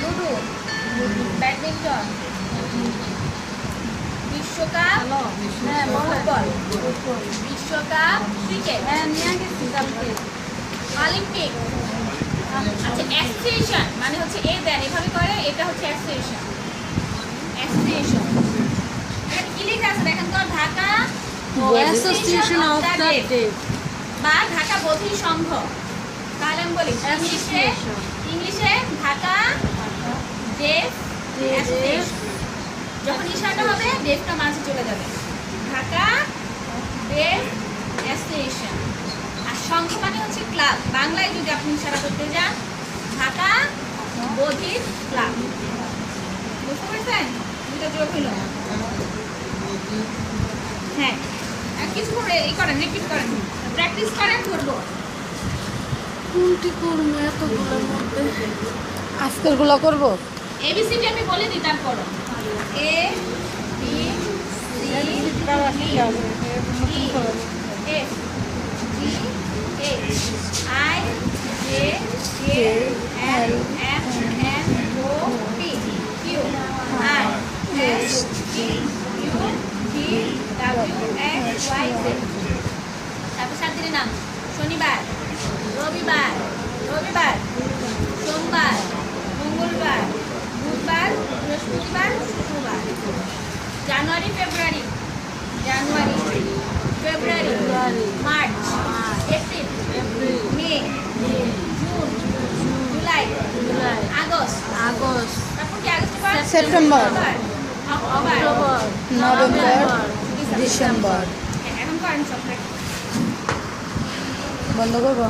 Ludo badminton বিশ্বকাপ হ্যাঁ football বিশ্বকাপ ক্রিকেট হ্যাঁ নিয়ে গেছি অলিম্পিক আচ্ছা অ্যাসোসিয়েশন মানে হচ্ছে এ দেন এভাবে করে এটা হচ্ছে অ্যাসোসিয়েশন অ্যাসোসিয়েশন কি লেখা আছে দেখেন তো ঢাকা অ্যাসোসিয়েশন অফ দ্য বা ঢাকা বধির সংঘ তাহলে আমি বলি ইংলিশে যখন ইশারাটা হবে ডেফটা মাঝে চলে যাবে। ঢাকা অ্যাসোসিয়েশন আর সংঘ মানে হচ্ছে ক্লাব বাংলায় যদি আপনি ইশারা করতে যান ঢাকা বধির ক্লাব বুঝতে পারছেন? দুটো যোগ হইল। হ্যাঁ। আর কিছু করে এই করেন রিপিট করেন। প্র্যাকটিস করেন করব। কোনটি করব এতগুলোর মধ্যে? আজকেরগুলো করব? এবিসিডি আমি বলে দিই তারপর A B C F G H I J K L M N O P Q R S T U V W X Y Z তারপর সাত নাম শনিবার রবিবার রবিবার। জানুয়ারি ফেব্রুয়ারি। জানুয়ারি ফেব্রুয়ারি মার্চ এপ্রিল মে জুন জুলাই আগস্ট আগস্ট তারপর কি আগস্ট সেপ্টেম্বর। অক্টোবর নভেম্বর ডিসেম্বর। হ্যাঁ, এখন করেন সব বন্ধ করব?